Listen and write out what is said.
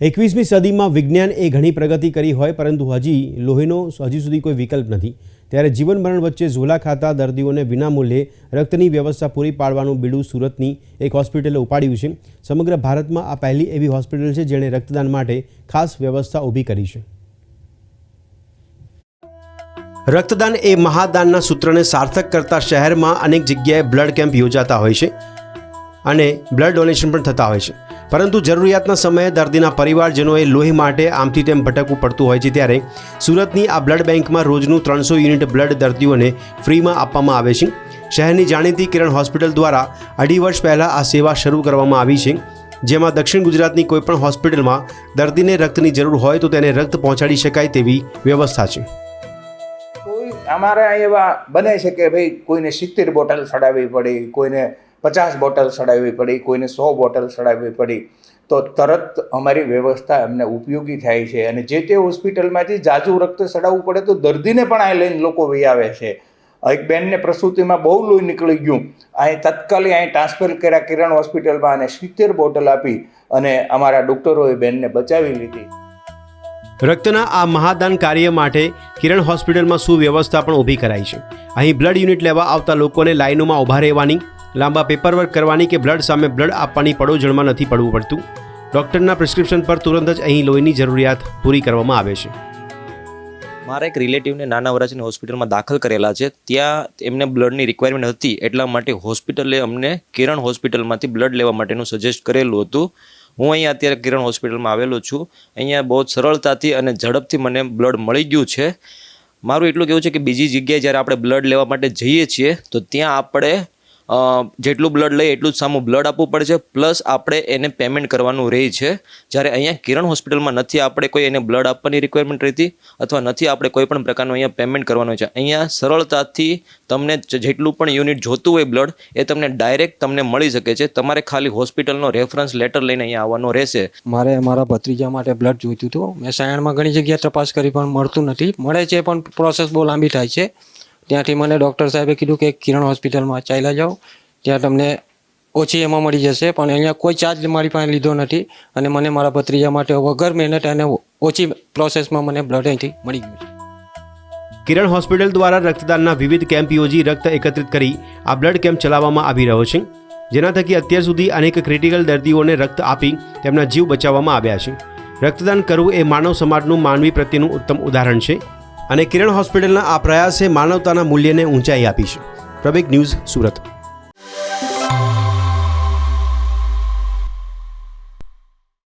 એકવીસમી સદીમાં વિજ્ઞાન એ ઘણી પ્રગતિ કરી હોય, પરંતુ હજી લોહીનો હજી સુધી કોઈ વિકલ્પ નથી. ત્યારે જીવન મરણ વચ્ચે ઝોલા ખાતા દર્દીઓને વિનામૂલ્યે રક્તની વ્યવસ્થા પૂરી પાડવાનું બીડું સુરતની એક હોસ્પિટલે ઉપાડ્યું છે. સમગ્ર ભારતમાં આ પહેલી એવી હોસ્પિટલ છે જેણે રક્તદાન માટે ખાસ વ્યવસ્થા ઊભી કરી છે. રક્તદાન એ મહાદાનના સૂત્રને સાર્થક કરતા શહેરમાં અનેક જગ્યાએ બ્લડ કેમ્પ યોજાતા હોય છે. અને બ્લડ ડોનેશન પણ થતા હોય છે. પરંતુ જરૂરિયાતના સમયે દર્દીના પરિવારજનોએ લોહી માટે આમથી તેમ ભટકવું પડતું હોય છે ત્યારે સુરતની આ બ્લડ બેંકમાં રોજનું ત્રણસો યુનિટ બ્લડ દર્દીઓને ફ્રીમાં આપવામાં આવે છે. શહેરની જાણીતી કિરણ હોસ્પિટલ દ્વારા અઢી વર્ષ પહેલાં આ સેવા શરૂ કરવામાં આવી છે. જેમાં દક્ષિણ ગુજરાતની કોઈપણ હોસ્પિટલમાં દર્દીને રક્તની જરૂર હોય તો તેને રક્ત પહોંચાડી શકાય તેવી વ્યવસ્થા છે. અમારે એવા બને છે કે ભાઈ કોઈને સિત્તેર બોટલ ચડાવવી પડી, કોઈને પચાસ બોટલ ચડાવવી પડી, કોઈને સો બોટલ ચડાવવી પડી, તો તરત અમારી વ્યવસ્થા એમને ઉપયોગી થાય છે. અને જે તે હોસ્પિટલમાંથી જાજુ રક્ત ચડાવવું પડે તો દર્દીને પણ આ લઈને લોકો આવે છે. એક બેનને પ્રસૂતિમાં બહુ લોહી નીકળી ગયું. અહીં તત્કાલી અહીં ટ્રાન્સફર કર્યા કિરણ હોસ્પિટલમાં અને સિત્તેર બોટલ આપી અને અમારા ડૉક્ટરોએ બેનને બચાવી લીધી. રક્તના આ મહાદાન કાર્ય માટે કિરણ હોસ્પિટલમાં સુવ્યવસ્થા પણ ઊભી કરાઈ છે. અહીં બ્લડ યુનિટ લેવા આવતા લોકોને લાઇનોમાં ઊભા રહેવાની લાંબા પેપરવર્ક કરવાની કે બ્લડ સામે બ્લડ આપવાની પડોજણમાં નથી પડવું પડતું. ડૉક્ટરના પ્રિસ્ક્રિપ્શન પર તુરંત જ અહીં લોહીની જરૂરિયાત પૂરી કરવામાં આવે છે. મારા એક રિલેટિવને નાના વરાછની હોસ્પિટલમાં દાખલ કરેલા છે. ત્યાં એમને બ્લડની રિક્વાયરમેન્ટ હતી, એટલા માટે હોસ્પિટલે અમને કિરણ હોસ્પિટલમાંથી બ્લડ લેવા માટેનું સજેસ્ટ કરેલું હતું. હું અહીંયા અત્યારે કિરણ હોસ્પિટલમાં આવેલો છું. અહીંયા બહુ સરળતાથી અને ઝડપથી મને બ્લડ મળી ગયું છે. મારું એટલું કહેવું છે કે બીજી જગ્યાએ જ્યારે આપણે બ્લડ લેવા માટે જઈએ છીએ, તો ત્યાં આપણે જેટલું બ્લડ લઈએ એટલું જ સામું બ્લડ આપવું પડે છે પ્લસ આપણે એને પેમેન્ટ કરવાનું રહે છે. જ્યારે અહીંયા કિરણ હોસ્પિટલમાં નથી આપણે કોઈ એને બ્લડ આપવાની રિક્વાયરમેન્ટ રહેતી અથવા નથી આપણે કોઈ પણ પ્રકારનું અહીંયા પેમેન્ટ કરવાનું છે. અહીંયા સરળતાથી તમને જેટલું પણ યુનિટ જોતું હોય બ્લડ એ તમને ડાયરેક્ટ તમને મળી શકે છે. તમારે ખાલી હોસ્પિટલનો રેફરન્સ લેટર લઈને અહીંયા આવવાનો રહેશે. મારે મારા ભત્રીજા માટે બ્લડ જોઈતું હતું. મેં સાયણમાં ઘણી જગ્યાએ તપાસ કરી પણ મળતું નથી. મળે છે પણ પ્રોસેસ બહુ લાંબી થાય છે. ત્યાંથી મને ડૉક્ટર સાહેબે કીધું કે કિરણ હોસ્પિટલમાં ચાલ્યા જાઓ. ત્યાં તમને ઓછી એમાં મળી જશે, પણ અહીંયા કોઈ ચાર્જ મારી પાસે લીધો નથી અને મને મારા ભત્રીજા માટે વગર મહેનત અને ઓછી પ્રોસેસમાં મને બ્લડ અહીંથી મળી ગયું કિરણ હોસ્પિટલ દ્વારા રક્તદાનના વિવિધ કેમ્પ યોજી રક્ત એકત્રિત કરી આ બ્લડ કેમ્પ ચલાવવામાં આવી રહ્યો છે. જેના થકી અત્યાર સુધી અનેક ક્રિટિકલ દર્દીઓને રક્ત આપી તેમના જીવ બચાવવામાં આવ્યા છે. રક્તદાન કરવું એ માનવ સમાજનું માનવી પ્રત્યેનું ઉત્તમ ઉદાહરણ છે. અને કિરણ હોસ્પિટલના આ પ્રયાસે માનવતાના મૂલ્યને ઊંચાઈ આપી છે. પ્રવેગ ન્યૂઝ સુરત.